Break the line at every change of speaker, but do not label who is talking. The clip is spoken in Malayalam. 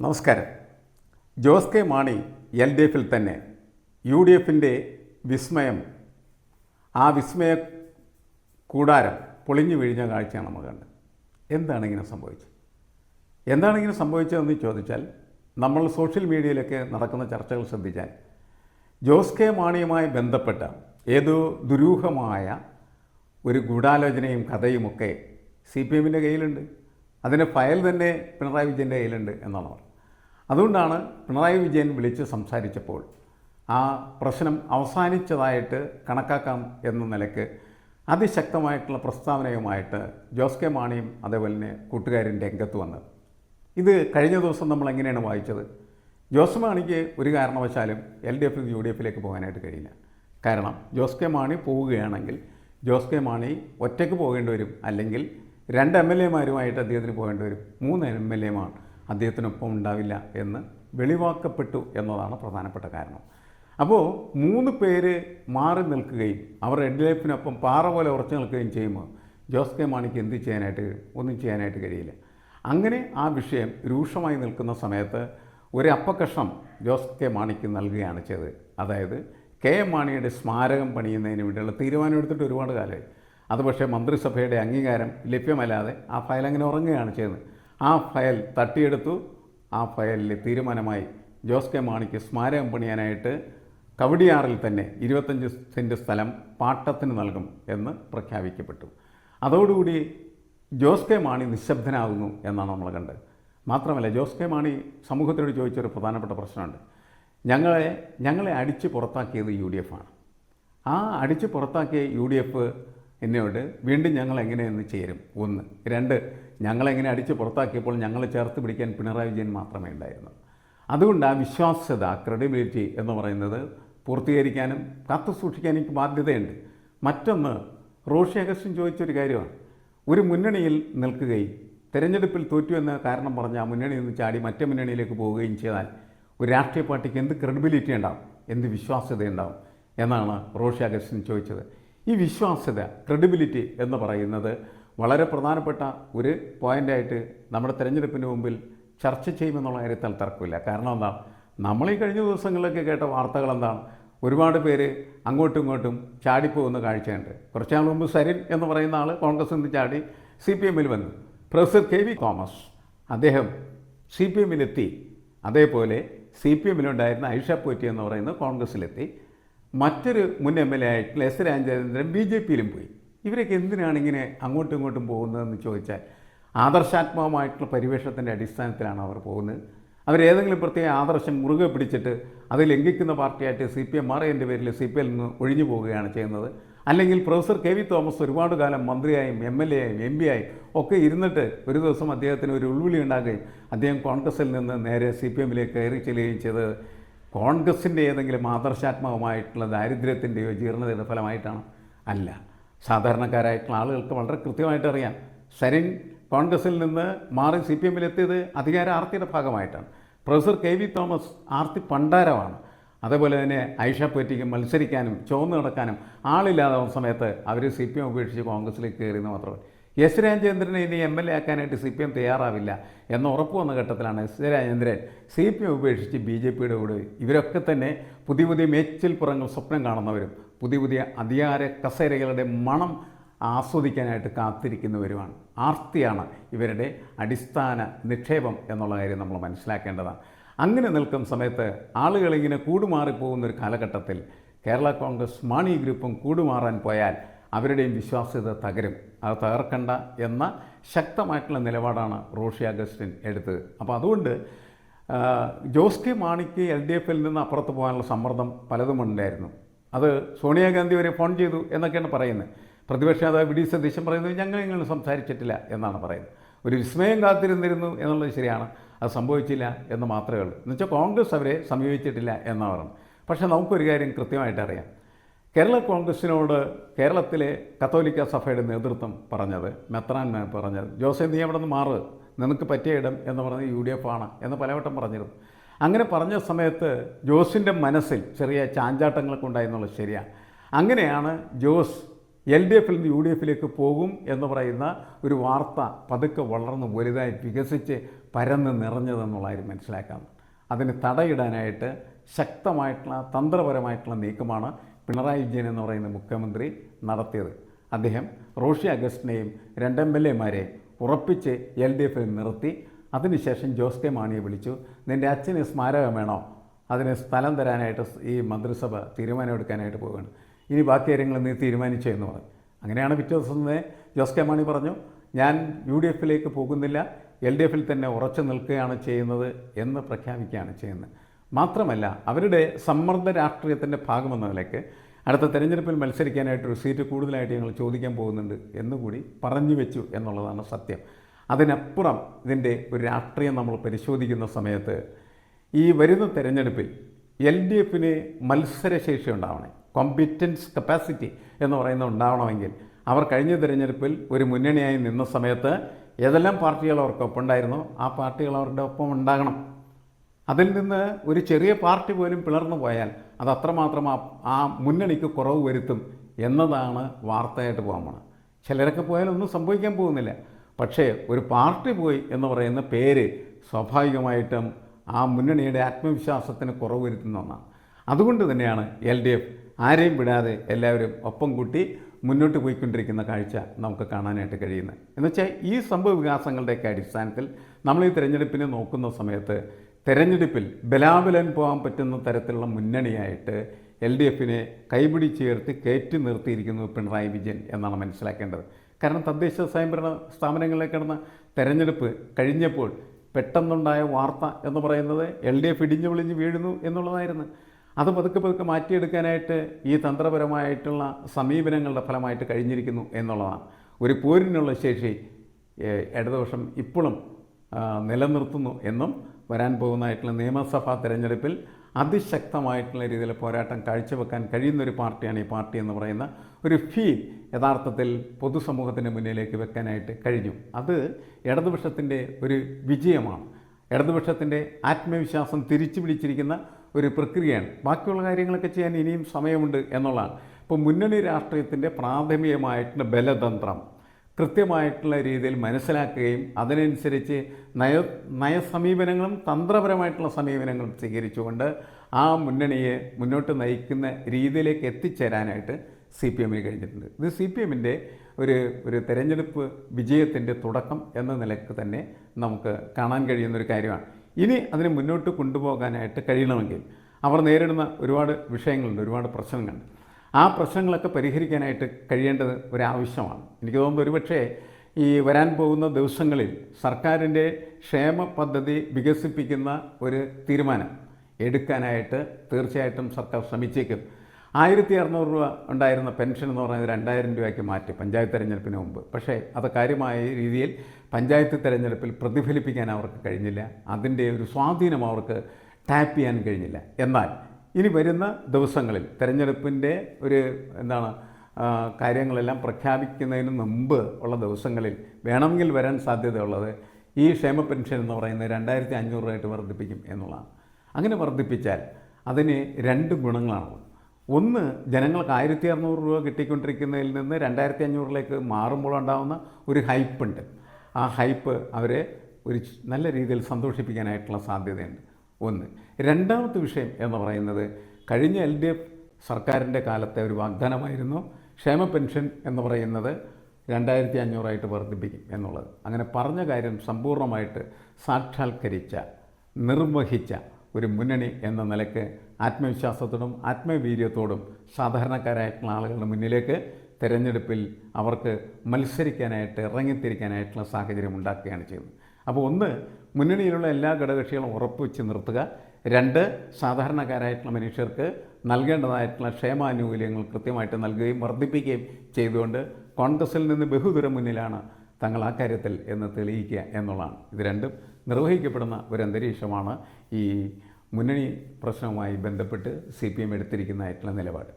നമസ്കാരം. Jose K Mani L D എഫിൽ തന്നെ. യു ഡി എഫിന്റെ വിസ്മയം ആ വിസ്മയ കൂടാരം പൊളിഞ്ഞു വീഴിഞ്ഞ കാഴ്ചയാണ് നമ്മൾ കണ്ടത്. എന്താണ് ഇങ്ങനെ സംഭവിച്ചത്? എന്താണ് ഇങ്ങനെ സംഭവിച്ചതെന്ന് ചോദിച്ചാൽ നമ്മൾ സോഷ്യൽ മീഡിയയിലൊക്കെ നടക്കുന്ന ചർച്ചകൾ ശ്രദ്ധിച്ചാൽ ജോസ് കെ മാണിയുമായി ബന്ധപ്പെട്ട ഏതോ ദുരൂഹമായ ഒരു ഗൂഢാലോചനയും കഥയുമൊക്കെ സി പി എമ്മിന്റെ കയ്യിലുണ്ട്. അതിന്റെ ഫയൽ തന്നെ പിണറായി വിജയന്റെ കയ്യിലുണ്ട് എന്നാണ് അതുകൊണ്ടാണ് പിണറായി വിജയൻ വിളിച്ച് സംസാരിച്ചപ്പോൾ ആ പ്രശ്നം അവസാനിച്ചതായിട്ട് കണക്കാക്കാം എന്ന നിലയ്ക്ക് അതിശക്തമായിട്ടുള്ള പ്രസ്താവനയുമായിട്ട് ജോസ് കെ മാണിയും അതേപോലെ തന്നെ കൂട്ടുകാരൻ രംഗത്ത് വന്നത്. ഇത് കഴിഞ്ഞ ദിവസം നമ്മൾ എങ്ങനെയാണ് വായിച്ചത്? ജോസ് മാണിക്ക് ഒരു കാരണവശാലും എൽ ഡി എഫിൽ യു ഡി എഫിലേക്ക് പോകാനായിട്ട് കഴിയില്ല. കാരണം ജോസ് കെ മാണി പോവുകയാണെങ്കിൽ ജോസ് കെ മാണി ഒറ്റയ്ക്ക് പോകേണ്ടി വരും. അല്ലെങ്കിൽ രണ്ട് എം എൽ എമാരുമായിട്ട് അദ്ദേഹത്തിന് പോകേണ്ടി വരും. മൂന്ന് എം എൽ എമാർ അദ്ദേഹത്തിനൊപ്പം ഉണ്ടാവില്ല എന്ന് വെളിവാക്കപ്പെട്ടു എന്നതാണ് പ്രധാനപ്പെട്ട കാരണം. അപ്പോൾ മൂന്ന് പേര് മാറി നിൽക്കുകയും അവർ എഡ് ലൈഫിനൊപ്പം പാറ പോലെ ഉറച്ചു നിൽക്കുകയും ചെയ്യുമ്പോൾ ജോസ് കെ മാണിക്ക് എന്ത് ചെയ്യാനായിട്ട് ഒന്നും ചെയ്യാനായിട്ട് കഴിയില്ല. അങ്ങനെ ആ വിഷയം രൂക്ഷമായി നിൽക്കുന്ന സമയത്ത് ഒരു അപ്പക്കഷ്ണം ജോസ് കെ മാണിക്ക് നൽകുകയാണ് ചെയ്തത്. അതായത് കെ എം മാണിയുടെ സ്മാരകം പണിയുന്നതിന് വേണ്ടിയുള്ള തീരുമാനം എടുത്തിട്ട് ഒരുപാട് കാലമായി. അത് പക്ഷേ മന്ത്രിസഭയുടെ അംഗീകാരം ലഭ്യമല്ലാതെ ആ ഫയൽ അങ്ങനെ ഉറങ്ങുകയാണ് ചെയ്യുന്നത് ആ ഫയൽ തട്ടിയെടുത്തു. ആ ഫയലിലെ തീരുമാനമായി ജോസ് കെ മാണിക്ക് സ്മാരകം പണിയാനായിട്ട് കവടിയാറിൽ തന്നെ ഇരുപത്തഞ്ച് സെന്റ് സ്ഥലം പാട്ടത്തിന് നൽകും എന്ന് പ്രഖ്യാപിക്കപ്പെട്ടു. അതോടുകൂടി ജോസ് കെ മാണി നിശബ്ദനാകുന്നു എന്നാണ് നമ്മൾ കണ്ടത്. മാത്രമല്ല ജോസ് കെ മാണി സമൂഹത്തിനോട് ചോദിച്ചൊരു പ്രധാനപ്പെട്ട പ്രശ്നമുണ്ട്. ഞങ്ങളെ ഞങ്ങളെ അടിച്ച് പുറത്താക്കിയത് യു ഡി ആ അടിച്ച് പുറത്താക്കിയ യു ഡി എഫ് എന്നോട് വീണ്ടും ഞങ്ങൾ എങ്ങനെയെന്ന് ചേരും. ഒന്ന്. രണ്ട് ഞങ്ങളെങ്ങനെ അടിച്ച് പുറത്താക്കിയപ്പോൾ ഞങ്ങളെ ചേർത്ത് പിടിക്കാൻ പിണറായി വിജയൻ മാത്രമേ ഉണ്ടായിരുന്നു അതുകൊണ്ട് ആ വിശ്വാസ്യത ക്രെഡിബിലിറ്റി എന്ന് പറയുന്നത് പൂർത്തീകരിക്കാനും കാത്തു സൂക്ഷിക്കാനും എനിക്ക് ബാധ്യതയുണ്ട്. മറ്റൊന്ന് റോഷി അഗസ്റ്റിൻ ചോദിച്ചൊരു കാര്യമാണ്. ഒരു മുന്നണിയിൽ നിൽക്കുകയും തിരഞ്ഞെടുപ്പിൽ തോറ്റു എന്ന കാരണം പറഞ്ഞ് ആ മുന്നണിയിൽ നിന്ന് ചാടി മറ്റേ മുന്നണിയിലേക്ക് പോവുകയും ചെയ്താൽ ഒരു രാഷ്ട്രീയ പാർട്ടിക്ക് എന്ത് ക്രെഡിബിലിറ്റി ഉണ്ടാവും? എന്ത് വിശ്വാസ്യത ഉണ്ടാവും എന്നാണ് റോഷി അഗസ്റ്റിൻ ചോദിച്ചത്. ഈ വിശ്വാസ്യത ക്രെഡിബിലിറ്റി എന്ന് പറയുന്നത് വളരെ പ്രധാനപ്പെട്ട ഒരു പോയിന്റായിട്ട് നമ്മുടെ തിരഞ്ഞെടുപ്പിന് മുമ്പിൽ ചർച്ച ചെയ്യുമെന്നുള്ള കാര്യത്തിൽ തർക്കമില്ല. കാരണം എന്താ? നമ്മൾ ഈ കഴിഞ്ഞ ദിവസങ്ങളിലൊക്കെ കേട്ട വാർത്തകൾ എന്താണ്? ഒരുപാട് പേര് അങ്ങോട്ടും ഇങ്ങോട്ടും ചാടിപ്പോകുന്ന കാഴ്ചയുണ്ട്. കുറച്ച് നാൾ മുമ്പ് സരിൻ എന്ന് പറയുന്ന ആൾ കോൺഗ്രസിൽ നിന്ന് ചാടി സി പി എമ്മിൽ വന്നു. പ്രൊഫസർ കെ വി തോമസ് അദ്ദേഹം സി പി എമ്മിലെത്തി അതേപോലെ സി പി എമ്മിലുണ്ടായിരുന്ന ഐഷ പോറ്റി എന്ന് പറയുന്നത് കോൺഗ്രസ്സിലെത്തി മറ്റൊരു മുൻ എം എൽ എ ആയിട്ടുള്ള എസ് രാജേന്ദ്രൻ ബി ജെ പിയിലും പോയി. ഇവരൊക്കെ എന്തിനാണ് ഇങ്ങനെ അങ്ങോട്ടും ഇങ്ങോട്ടും പോകുന്നതെന്ന് ചോദിച്ചാൽ ആദർശാത്മകമായിട്ടുള്ള പരിവേഷത്തിന്റെ അടിസ്ഥാനത്തിലാണ് അവർ പോകുന്നത്. അവരേതെങ്കിലും പ്രത്യേക ആദർശം മുറുകെ പിടിച്ചിട്ട് അത് ലംഘിക്കുന്ന പാർട്ടിയായിട്ട് സി പി എം മാറിയതിന്റെ പേരിൽ സി പി എൽ നിന്ന് ഒഴിഞ്ഞു പോവുകയാണ് ചെയ്യുന്നത്. അല്ലെങ്കിൽ പ്രൊഫസർ കെ വി തോമസ് ഒരുപാട് കാലം മന്ത്രിയായും എം എൽ എ ആയും എം പി ആയും ഒക്കെ ഇരുന്നിട്ട് ഒരു ദിവസം അദ്ദേഹത്തിന് ഒരു ഉൾവിളി ഉണ്ടാകുകയും അദ്ദേഹം കോൺഗ്രസിൽ നിന്ന് നേരെ സി പി എമ്മിലേക്ക് കയറി ചെല്ലുകയും ചെയ്തത് കോൺഗ്രസിന്റെ ഏതെങ്കിലും ആദർശാത്മകമായിട്ടുള്ള ദാരിദ്ര്യത്തിന്റെയോ ജീർണതയുടെ ഫലമായിട്ടാണ്? അല്ല. സാധാരണക്കാരായിട്ടുള്ള ആളുകൾക്ക് വളരെ കൃത്യമായിട്ട് അറിയാം. സരിൻ കോൺഗ്രസിൽ നിന്ന് മാറി സി പി എമ്മിലെത്തിയത് അധികാര ആർത്തിയുടെ ഭാഗമായിട്ടാണ്. പ്രൊഫസർ കെ വി തോമസ് ആർത്തി പണ്ടാരമാണ്. അതേപോലെ തന്നെ ഐഷ പേറ്റിക്കും മത്സരിക്കാനും ചുവന്ന് നടക്കാനും ആളില്ലാതാവുന്ന സമയത്ത് അവർ സി പി എം ഉപേക്ഷിച്ച് കോൺഗ്രസിലേക്ക് കയറിയെന്ന് മാത്രമേ എസ് രാജേന്ദ്രനെ ഇനി എം എൽ എ ആക്കാനായിട്ട് സി പി എം തയ്യാറാവില്ല എന്ന ഉറപ്പ് വന്ന ഘട്ടത്തിലാണ് S Rajendran C P M ഉപേക്ഷിച്ച് ബി ജെ പിയുടെ കൂടെ. ഇവരൊക്കെ തന്നെ പുതിയ പുതിയ മേച്ചിൽ പുറങ്ങൾ സ്വപ്നം കാണുന്നവരും പുതിയ പുതിയ അധികാര കസേരകളുടെ മണം ആസ്വദിക്കാനായിട്ട് കാത്തിരിക്കുന്നവരുമാണ്. ആർത്തിയാണ് ഇവരുടെ അടിസ്ഥാന നിക്ഷേപം എന്നുള്ള കാര്യം നമ്മൾ മനസ്സിലാക്കേണ്ടതാണ്. അങ്ങനെ നിൽക്കുന്ന സമയത്ത് ആളുകളിങ്ങനെ കൂടുമാറിപ്പോകുന്ന ഒരു കാലഘട്ടത്തിൽ കേരള കോൺഗ്രസ് മാണി ഗ്രൂപ്പും കൂടുമാറാൻ പോയാൽ അവരുടെയും വിശ്വാസ്യത തകരും. അത് തകർക്കണ്ട എന്ന ശക്തമായിട്ടുള്ള നിലപാടാണ് റോഷി അഗസ്റ്റിൻ എടുത്തത്. അപ്പോൾ അതുകൊണ്ട് ജോസ് കെ മാണിക്ക് എൽ ഡി എഫിൽ നിന്ന് അപ്പുറത്ത് പോകാനുള്ള സമ്മർദ്ദം പലതും ഉണ്ടായിരുന്നു. അത് സോണിയാഗാന്ധി വരെ ഫോൺ ചെയ്തു എന്നൊക്കെയാണ് പറയുന്നത്. പ്രതിപക്ഷ നേതാവ് വി ഡി സതീശൻ പറയുന്നത് ഞങ്ങൾ ഇങ്ങനെ സംസാരിച്ചിട്ടില്ല എന്നാണ് പറയുന്നത്. ഒരു വിസ്മയം കാത്തിരുന്നിരുന്നു എന്നുള്ളത് ശരിയാണ്. അത് സംഭവിച്ചില്ല എന്ന് മാത്രമേ ഉള്ളൂ. എന്നുവെച്ചാൽ കോൺഗ്രസ് അവരെ സമീപിച്ചിട്ടില്ല എന്നാണ് പറയുന്നത്. പക്ഷേ നമുക്കൊരു കാര്യം കൃത്യമായിട്ട് അറിയാം. കേരള കോൺഗ്രസിനോട് കേരളത്തിലെ കത്തോലിക്ക സഭയുടെ നേതൃത്വം പറഞ്ഞത് മെത്രാൻ പറഞ്ഞത് ജോസെ നീ അവിടെ നിന്ന് മാറ്? നിനക്ക് പറ്റിയ ഇടം എന്ന് പറഞ്ഞത് യു ഡി എഫ് ആണ് എന്ന് പലവട്ടം പറഞ്ഞിരുന്നു. അങ്ങനെ പറഞ്ഞ സമയത്ത് ജോസിന്റെ മനസ്സിൽ ചെറിയ ചാഞ്ചാട്ടങ്ങളൊക്കെ ഉണ്ടായിരുന്നുള്ളത് ശരിയാണ് അങ്ങനെയാണ് ജോസ് എൽ ഡി എഫിൽ നിന്ന് യു ഡി എഫിലേക്ക് പോകും എന്ന് പറയുന്ന ഒരു വാർത്ത പതുക്കെ വളർന്ന് വലുതായി വികസിച്ച് പരന്ന് നിറഞ്ഞതെന്നുള്ള കാര്യം മനസ്സിലാക്കാം. അതിന് തടയിടാനായിട്ട് ശക്തമായിട്ടുള്ള തന്ത്രപരമായിട്ടുള്ള നീക്കമാണ് പിണറായി വിജയൻ എന്ന് പറയുന്ന മുഖ്യമന്ത്രി നടത്തിയത്. അദ്ദേഹം റോഷി അഗസ്റ്റിനെയും രണ്ട് എം എൽ എമാരെയും ഉറപ്പിച്ച് എൽ ഡി എഫിൽ നിർത്തി. അതിനുശേഷം ജോസ് കെ മാണിയെ വിളിച്ചു. നിന്റെ അച്ഛന് സ്മാരകം വേണോ? അതിന് സ്ഥലം തരാനായിട്ട് ഈ മന്ത്രിസഭ തീരുമാനമെടുക്കാനായിട്ട് പോവുകയാണ്. ഇനി ബാക്കി കാര്യങ്ങൾ നീ തീരുമാനിച്ചു? എന്ന് പറഞ്ഞു. അങ്ങനെയാണ് പിറ്റേ ദിവസം തന്നെ ജോസ് കെ മാണി പറഞ്ഞു ഞാൻ യു ഡി എഫിലേക്ക് പോകുന്നില്ല. എൽ ഡി എഫിൽ തന്നെ ഉറച്ചു നിൽക്കുകയാണ് ചെയ്യുന്നത് എന്ന് പ്രഖ്യാപിക്കുകയാണ് ചെയ്യുന്നത്. മാത്രമല്ല അവരുടെ സമ്മർദ്ദ രാഷ്ട്രീയത്തിന്റെ ഭാഗമെന്ന നിലയ്ക്ക് അടുത്ത തെരഞ്ഞെടുപ്പിൽ മത്സരിക്കാനായിട്ട് ഒരു സീറ്റ് കൂടുതലായിട്ട് ഞങ്ങൾ ചോദിക്കാൻ പോകുന്നുണ്ട് എന്നുകൂടി പറഞ്ഞു വെച്ചു എന്നുള്ളതാണ് സത്യം. അതിനപ്പുറം ഇതിന്റെ ഒരു രാഷ്ട്രീയം നമ്മൾ പരിശോധിക്കുന്ന സമയത്ത് ഈ വരുന്ന തെരഞ്ഞെടുപ്പിൽ എൽ ഡി എഫിന് മത്സരശേഷി ഉണ്ടാവണേ. കോമ്പിറ്റൻസ് കപ്പാസിറ്റി എന്ന് പറയുന്നത് ഉണ്ടാവണമെങ്കിൽ അവർ കഴിഞ്ഞ തിരഞ്ഞെടുപ്പിൽ ഒരു മുന്നണിയായി നിന്ന സമയത്ത് ഏതെല്ലാം പാർട്ടികൾ അവർക്കൊപ്പം ഉണ്ടായിരുന്നോ ആ പാർട്ടികൾ അവരുടെ ഒപ്പം ഉണ്ടാകണം. അതിൽ നിന്ന് ഒരു ചെറിയ പാർട്ടി പോലും പിളർന്നു പോയാൽ അത് അത്രമാത്രം ആ മുന്നണിക്ക് കുറവ് വരുത്തും എന്നതാണ് വാർത്തയായിട്ട് പോകാൻ പോണത്. ചിലരൊക്കെ പോയാൽ ഒന്നും സംഭവിക്കാൻ പോകുന്നില്ല. പക്ഷേ ഒരു പാർട്ടി പോയി എന്ന് പറയുന്ന പേര് സ്വാഭാവികമായിട്ടും ആ മുന്നണിയുടെ ആത്മവിശ്വാസത്തിന് കുറവ് വരുത്തുന്ന ഒന്നാണ്. അതുകൊണ്ട് തന്നെയാണ് എൽ ഡി എഫ് ആരെയും വിടാതെ എല്ലാവരും ഒപ്പം കൂട്ടി മുന്നോട്ട് പോയിക്കൊണ്ടിരിക്കുന്ന കാഴ്ച നമുക്ക് കാണാനായിട്ട് കഴിയുന്നത്. എന്നുവെച്ചാൽ ഈ സംഭവ വികാസങ്ങളുടെയൊക്കെ അടിസ്ഥാനത്തിൽ നമ്മൾ ഈ തിരഞ്ഞെടുപ്പിനെ നോക്കുന്ന സമയത്ത് തെരഞ്ഞെടുപ്പിൽ ബലാബലൻ പോകാൻ പറ്റുന്ന തരത്തിലുള്ള മുന്നണിയായിട്ട് എൽ ഡി എഫിനെ കൈപിടി ചേർത്ത് കയറ്റി നിർത്തിയിരിക്കുന്നു പിണറായി വിജയൻ എന്നാണ് മനസ്സിലാക്കേണ്ടത്. കാരണം തദ്ദേശ സ്വയംഭരണ സ്ഥാപനങ്ങളിലേക്ക് കിടന്ന തെരഞ്ഞെടുപ്പ് കഴിഞ്ഞപ്പോൾ പെട്ടെന്നുണ്ടായ വാർത്ത എന്ന് പറയുന്നത് എൽ ഡി എഫ് ഇടിഞ്ഞു വിളിഞ്ഞ് വീഴുന്നു എന്നുള്ളതായിരുന്നു. അത് പതുക്കെ പതുക്കെ മാറ്റിയെടുക്കാനായിട്ട് ഈ തന്ത്രപരമായിട്ടുള്ള സമീപനങ്ങളുടെ ഫലമായിട്ട് കഴിഞ്ഞിരിക്കുന്നു എന്നുള്ളതാണ്. ഒരു പോരിനുള്ള ശേഷി ഇടതുപക്ഷം ഇപ്പോഴും നിലനിർത്തുന്നു എന്നും വരാൻ പോകുന്നതായിട്ടുള്ള നിയമസഭാ തെരഞ്ഞെടുപ്പിൽ അതിശക്തമായിട്ടുള്ള രീതിയിൽ പോരാട്ടം കാഴ്ചവെക്കാൻ കഴിയുന്നൊരു പാർട്ടിയാണ് ഈ പാർട്ടി എന്ന് പറയുന്ന ഒരു ഫീൽ യഥാർത്ഥത്തിൽ പൊതുസമൂഹത്തിന് മുന്നിലേക്ക് വെക്കാനായിട്ട് കഴിഞ്ഞു. അത് ഇടതുപക്ഷത്തിന്റെ ഒരു വിജയമാണ്. ഇടതുപക്ഷത്തിന്റെ ആത്മവിശ്വാസം തിരിച്ചു പിടിച്ചിരിക്കുന്ന ഒരു പ്രക്രിയയാണ്. ബാക്കിയുള്ള കാര്യങ്ങളൊക്കെ ചെയ്യാൻ ഇനിയും സമയമുണ്ട് എന്നുള്ളതാണ്. ഇപ്പോൾ മുന്നണി രാഷ്ട്രീയത്തിന്റെ പ്രാഥമികമായിട്ടുള്ള ബലതന്ത്രം കൃത്യമായിട്ടുള്ള രീതിയിൽ മനസ്സിലാക്കുകയും അതിനനുസരിച്ച് നയ നയസമീപനങ്ങളും തന്ത്രപരമായിട്ടുള്ള സമീപനങ്ങളും സ്വീകരിച്ചുകൊണ്ട് ആ മുന്നണിയെ മുന്നോട്ട് നയിക്കുന്ന രീതിയിലേക്ക് എത്തിച്ചേരാനായിട്ട് സി പി എമ്മിന് കഴിഞ്ഞിട്ടുണ്ട്. ഇത് സി പി എമ്മിന്റെ ഒരു ഒരു തെരഞ്ഞെടുപ്പ് വിജയത്തിന്റെ തുടക്കം എന്ന നിലയ്ക്ക് തന്നെ നമുക്ക് കാണാൻ കഴിയുന്ന ഒരു കാര്യമാണ്. ഇനി അതിനെ മുന്നോട്ട് കൊണ്ടുപോകാനായിട്ട് കഴിയണമെങ്കിൽ അവർ നേരിടുന്ന ഒരുപാട് വിഷയങ്ങളുണ്ട് ഒരുപാട് പ്രശ്നങ്ങളുണ്ട്. ആ പ്രശ്നങ്ങളൊക്കെ പരിഹരിക്കാനായിട്ട് കഴിയേണ്ടത് ഒരാവശ്യമാണ്. എനിക്ക് തോന്നുന്നു ഒരുപക്ഷേ ഈ വരാൻ പോകുന്ന ദിവസങ്ങളിൽ സർക്കാരിന്റെ ക്ഷേമ പദ്ധതി വികസിപ്പിക്കുന്ന ഒരു തീരുമാനം എടുക്കാനായിട്ട് തീർച്ചയായിട്ടും സർക്കാർ ശ്രമിച്ചേക്കും. ആയിരത്തി അറുന്നൂറ് രൂപ ഉണ്ടായിരുന്ന പെൻഷൻ എന്ന് പറയുന്നത് രണ്ടായിരം രൂപയ്ക്ക് മാറ്റി പഞ്ചായത്ത് തെരഞ്ഞെടുപ്പിന് മുമ്പ്. പക്ഷേ അത് കാര്യമായ രീതിയിൽ പഞ്ചായത്ത് തെരഞ്ഞെടുപ്പിൽ പ്രതിഫലിപ്പിക്കാൻ അവർക്ക് കഴിഞ്ഞില്ല. അതിന്റെ ഒരു സ്വാധീനം അവർക്ക് ടാപ്പ് ചെയ്യാൻ കഴിഞ്ഞില്ല. എന്നാൽ ഇനി വരുന്ന ദിവസങ്ങളിൽ തെരഞ്ഞെടുപ്പിന്റെ ഒരു എന്താണ് കാര്യങ്ങളെല്ലാം പ്രഖ്യാപിക്കുന്നതിന് മുമ്പ് ഉള്ള ദിവസങ്ങളിൽ വേണമെങ്കിൽ വരാൻ സാധ്യതയുള്ളത് ഈ ക്ഷേമ പെൻഷൻ എന്ന് പറയുന്നത് രണ്ടായിരത്തി അഞ്ഞൂറ് രൂപയായിട്ട് വർദ്ധിപ്പിക്കും എന്നുള്ളതാണ്. അങ്ങനെ വർദ്ധിപ്പിച്ചാൽ അതിന് രണ്ട് ഗുണങ്ങളാണുള്ളത്. ഒന്ന് ജനങ്ങൾക്ക് ആയിരത്തി അറുന്നൂറ് രൂപ കിട്ടിക്കൊണ്ടിരിക്കുന്നതിൽ നിന്ന് രണ്ടായിരത്തി അഞ്ഞൂറിലേക്ക് മാറുമ്പോൾ ഉണ്ടാകുന്ന ഒരു ഹൈപ്പുണ്ട്. ആ ഹൈപ്പ് അവരെ ഒരു നല്ല രീതിയിൽ സന്തോഷിപ്പിക്കാനായിട്ടുള്ള സാധ്യതയുണ്ട്. ഒന്ന്. രണ്ടാമത്തെ വിഷയം എന്ന് പറയുന്നത് കഴിഞ്ഞ എൽ ഡി എഫ് സർക്കാരിന്റെ കാലത്തെ ഒരു വാഗ്ദാനമായിരുന്നു ക്ഷേമ പെൻഷൻ എന്ന് പറയുന്നത് രണ്ടായിരത്തി അഞ്ഞൂറായിട്ട് വർദ്ധിപ്പിക്കും എന്നുള്ളത്. അങ്ങനെ പറഞ്ഞ കാര്യം സമ്പൂർണമായിട്ട് സാക്ഷാത്കരിച്ച നിർവഹിച്ച ഒരു മുന്നണി എന്ന നിലയ്ക്ക് ആത്മവിശ്വാസത്തോടും ആത്മവീര്യത്തോടും സാധാരണക്കാരായിട്ടുള്ള ആളുകളുടെ മുന്നിലേക്ക് തിരഞ്ഞെടുപ്പിൽ അവർക്ക് മത്സരിക്കാനായിട്ട് ഇറങ്ങിത്തിരിക്കാനായിട്ടുള്ള സാഹചര്യം ഉണ്ടാക്കുകയാണ് ചെയ്യുന്നത്. അപ്പോൾ ഒന്ന് മുന്നണിയിലുള്ള എല്ലാ ഘടകകക്ഷികളും ഉറപ്പുവെച്ച് നിർത്തുക. രണ്ട് സാധാരണക്കാരായിട്ടുള്ള മനുഷ്യർക്ക് നൽകേണ്ടതായിട്ടുള്ള ക്ഷേമാനുകൂല്യങ്ങൾ കൃത്യമായിട്ട് നൽകുകയും വർദ്ധിപ്പിക്കുകയും ചെയ്തുകൊണ്ട് കോൺഗ്രസിൽ നിന്ന് ബഹുദൂരം മുന്നിലാണ് തങ്ങൾ ആ കാര്യത്തിൽ എന്ന് തെളിയിക്കുക എന്നുള്ളതാണ്. ഇത് രണ്ടും നിർവഹിക്കപ്പെടുന്ന ഒരു അന്തരീക്ഷമാണ് ഈ മുന്നണി പ്രശ്നവുമായി ബന്ധപ്പെട്ട് സി പി എം എടുത്തിരിക്കുന്നതായിട്ടുള്ള നിലപാട്.